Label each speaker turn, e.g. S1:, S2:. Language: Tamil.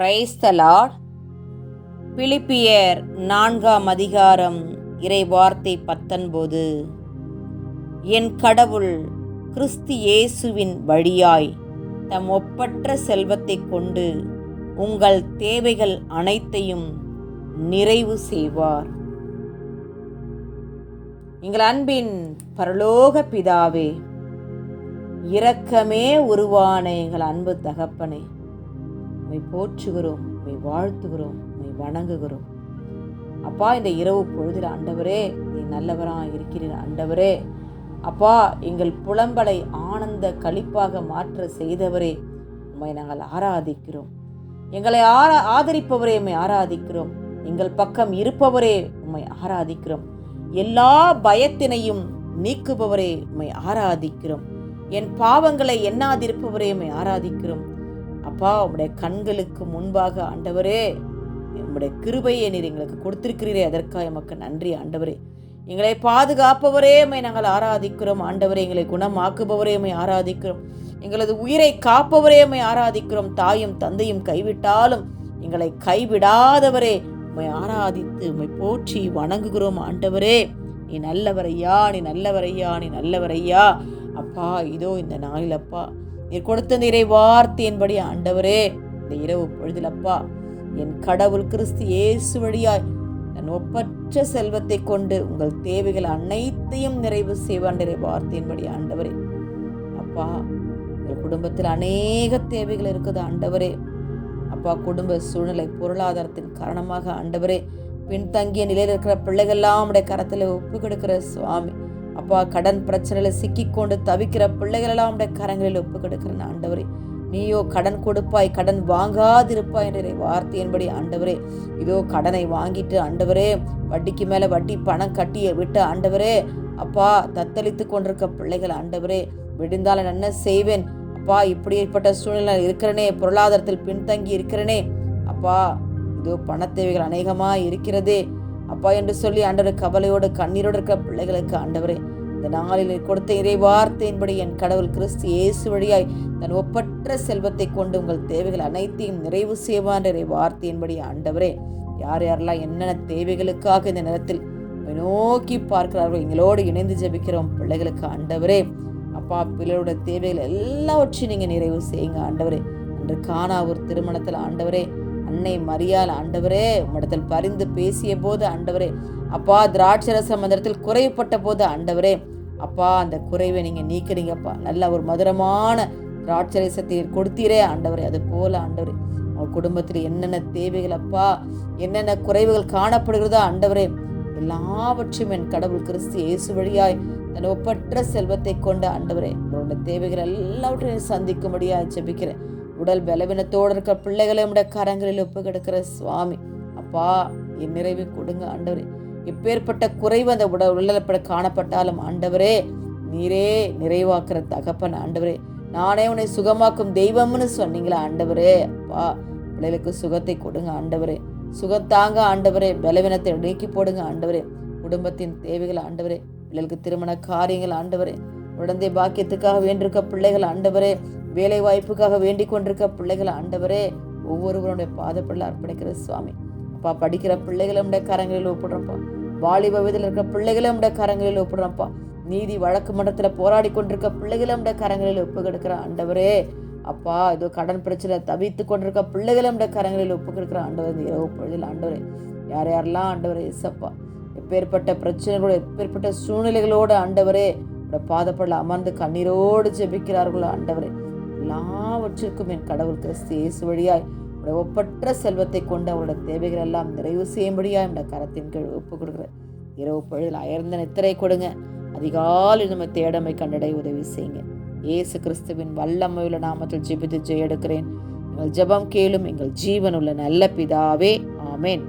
S1: பிரைஸ் பிலிப்பியர் நான்காம் அதிகாரம் இறை வார்த்தை பத்தொன்பது. என் கடவுள் கிறிஸ்து இயேசுவின் வழியாய் தம் ஒப்பற்ற செல்வத்தை கொண்டு உங்கள் தேவைகள் அனைத்தையும் நிறைவு செய்வார். எங்கள் அன்பின் பரலோக பிதாவே இரக்கமே உருவான எங்கள் அன்பு தகப்பனே. உம்மை போற்றுகிறோம் உம்மை வாழ்த்துகிறோம் உம்மை வணங்குகிறோம். அப்பா இந்த இரவு பொழுதில் ஆண்டவரே நீ நல்லவராக இருக்கிறீர் ஆண்டவரே. அப்பா எங்கள் புலம்பலை ஆனந்த களிப்பாக மாற்ற செய்தவரே உம்மை நாங்கள் ஆராதிக்கிறோம். எங்களை ஆரா ஆதரிப்பவரே உம்மை ஆராதிக்கிறோம். எங்கள் பக்கம் இருப்பவரே உம்மை ஆராதிக்கிறோம். எல்லா பயத்தினையும் நீக்குபவரே உம்மை ஆராதிக்கிறோம். என் பாவங்களை எண்ணாதிருப்பவரே உம்மை ஆராதிக்கிறோம். அப்பா உம்முடைய கண்களுக்கு முன்பாக ஆண்டவரே உம்முடைய கிருபையை நீர் எங்களுக்கு கொடுத்திருக்கிறீரே. அதற்காக எமக்கு நன்றி ஆண்டவரே. எங்களை பாதுகாப்பவரே உம்மை நாங்கள் ஆராதிக்கிறோம். ஆண்டவரே எங்களை குணமாக்குபவரே உம்மை ஆராதிக்கிறோம். எங்களது உயிரை காப்பவரே உம்மை ஆராதிக்கிறோம். தாயும் தந்தையும் கைவிட்டாலும் எங்களை கைவிடாதவரே உம்மை ஆராதித்து உம்மை போற்றி வணங்குகிறோம். ஆண்டவரே நீ நல்லவரையா நீ நல்லவரையா நீ நல்லவரையா. அப்பா இதோ இந்த நாளில் அப்பா நீர் கொடுத்த நீரை வார்த்தையின்படி ஆண்டவரே இந்த இரவு பொழுதில் அப்பா என் கடவுள் கிறிஸ்து இயேசு வழியாய் தன் ஒப்பற்ற செல்வத்தை கொண்டு உங்கள் தேவைகள் அனைத்தையும் நிறைவு செய்வான் நிறை வார்த்தையின்படி ஆண்டவரே. அப்பா உங்கள் குடும்பத்தில் அநேக தேவைகள் இருக்குது ஆண்டவரே. அப்பா குடும்ப சூழ்நிலை பொருளாதாரத்தின் காரணமாக ஆண்டவரே பின்தங்கிய நிலையில் இருக்கிற பிள்ளைகள்லாம் உடைய கரத்தில் ஒப்பு கொடுக்கிற சுவாமி. அப்பா கடன் பிரச்சனையில் சிக்கிக்கொண்டு தவிக்கிற பிள்ளைகளெல்லாம் உடைய கரங்களில் ஒப்பு கொடுக்கிறேன் ஆண்டவரே நீயோ கடன் கொடுப்பாய் கடன் வாங்காதிருப்பாய் என்ற வார்த்தையின்படி ஆண்டவரே இதோ கடனை வாங்கிட்டு ஆண்டவரே வட்டிக்கு மேலே வட்டி பணம் கட்டி விட்டு ஆண்டவரே அப்பா தத்தளித்து கொண்டிருக்க பிள்ளைகள் ஆண்டவரே விடுந்தால் நான் என்ன செய்வேன்? அப்பா இப்படிப்பட்ட சூழ்நிலை இருக்கிறனே பொருளாதாரத்தில் பின்தங்கி இருக்கிறனே அப்பா இதோ பணத்தேவைகள் அநேகமாக இருக்கிறதே அப்பா என்று சொல்லி ஆண்டவர் கவலையோடு கண்ணீரோடு இருக்க பிள்ளைகளுக்கு ஆண்டவரே இந்த நாளில் கொடுத்த இறை வார்த்தையின்படி என் கடவுள் கிறிஸ்து இயேசு வழியாய் தன் ஒப்பற்ற செல்வத்தை கொண்டு உங்கள் தேவைகள் அனைத்தையும் நிறைவு செய்வான் இறை வார்த்தையின்படி ஆண்டவரே யார் யாரெல்லாம் என்னென்ன தேவைகளுக்காக இந்த நேரத்தில் நோக்கி பார்க்கிறார்கள் எங்களோடு இணைந்து ஜெபிக்கிறோம் பிள்ளைகளுக்கு ஆண்டவரே. அப்பா பிள்ளையோட தேவைகள் எல்லாவற்றையும் நீங்கள் நிறைவு செய்யுங்க ஆண்டவரே. அன்று காணா ஒரு திருமணத்தில் ஆண்டவரே அன்னை மரியாள் ஆண்டவரே உம்மிடத்தில் பரிந்து பேசிய போது ஆண்டவரே அப்பா திராட்சரச மந்திரத்தில் குறைப்பட்ட போது ஆண்டவரே அப்பா அந்த குறைவை நீங்கள் நீக்கிறீங்கப்பா நல்ல ஒரு மதுரமான திராட்சரசத்தை கொடுத்தீரே ஆண்டவரே அது போல ஆண்டவரே. உங்கள் குடும்பத்தில் என்னென்ன தேவைகள் அப்பா என்னென்ன குறைவுகள் காணப்படுகிறதோ ஆண்டவரே எல்லாவற்றையும் என் கடவுள் கிறிஸ்து இயேசு வழியாய் தன் ஒப்பற்ற செல்வத்தை கொண்டு ஆண்டவரே உங்களோட தேவைகள் எல்லாவற்றையும் சந்திக்கும்படியாக ஜெபிக்கிறேன். உடல் பலவீனத்தோடு இருக்க பிள்ளைகளை உடைய கரங்களில் ஒப்பு கிடக்கிற சுவாமி. அப்பா என் நிறைவை கொடுங்க ஆண்டவரே. எப்பேற்பட்ட குறைவு அந்த உடல் உள்ளப்பட காணப்பட்டாலும் ஆண்டவரே நீரே நிறைவாக்குற தகப்பன் ஆண்டவரே. நானே உன்னை சுகமாக்கும் தெய்வம்னு சொன்னீங்களா ஆண்டவரே? அப்பா பிள்ளைகளுக்கு சுகத்தை கொடுங்க ஆண்டவரே. சுகத்தாங்க ஆண்டவரே. பலவீனத்தை நீக்கி போடுங்க ஆண்டவரே. குடும்பத்தின் தேவைகள் ஆண்டவரே. பிள்ளைகளுக்கு திருமண காரியங்கள் ஆண்டவரே. குழந்தை பாக்கியத்துக்காக வேண்டியிருக்க பிள்ளைகள் ஆண்டவரே. வேலை வாய்ப்புக்காக வேண்டிக் கொண்டிருக்க பிள்ளைகளை ஆண்டவரே ஒவ்வொருவருடைய பாதப்படல அர்ப்பணிக்கிற சுவாமி. அப்பா படிக்கிற பிள்ளைகளை உடைய கரங்களில் ஒப்பிடுறப்பா. வாலிப வயதில் இருக்கிற பிள்ளைகளை உடைய கரங்களில் ஒப்பிடுறப்பா. நீதி வழக்கு மன்றத்தில் போராடி கொண்டிருக்க பிள்ளைகளை உடைய கரங்களில் ஒப்பு கெடுக்கிற ஆண்டவரே. அப்பா ஏதோ கடன் பிரச்சனை தவித்து கொண்டிருக்க பிள்ளைகளை உடைய கரங்களில் ஒப்பு கெடுக்கிற ஆண்டவர் இந்த இரவு பொழுதில் ஆண்டவரே. யார் யாரெல்லாம் ஆண்டவரே இசப்பா எப்பேற்பட்ட பிரச்சனைகளோட எப்பேற்பட்ட சூழ்நிலைகளோடு ஆண்டவரே உடைய பாதப்படல அமர்ந்து கண்ணீரோடு ஜெபிக்கிறார்களோ ஆண்டவரே. எல்லாவற்றிற்கும் என் கடவுள் கிறிஸ்து இயேசு வழியாய் உடைய ஒப்பற்ற செல்வத்தை கொண்டு அவருடைய தேவைகள் எல்லாம் நிறைவு செய்யும்படியாய் இந்த கரத்தின் கீழ் ஒப்பு கொடுக்குற இரவு பொழுதில் அயர்ந்த நித்திரை கொடுங்க. அதிகாலை நம்ம தேடமை கண்டடை உதவி செய்யுங்க. இயேசு கிறிஸ்துவின் வல்லமையுள்ள நாமத்தில் ஜெபித்து ஜெய எடுக்கிறேன் எங்கள் ஜெபம் கேளும் எங்கள் ஜீவனுள்ள நல்ல பிதாவே. ஆமேன்.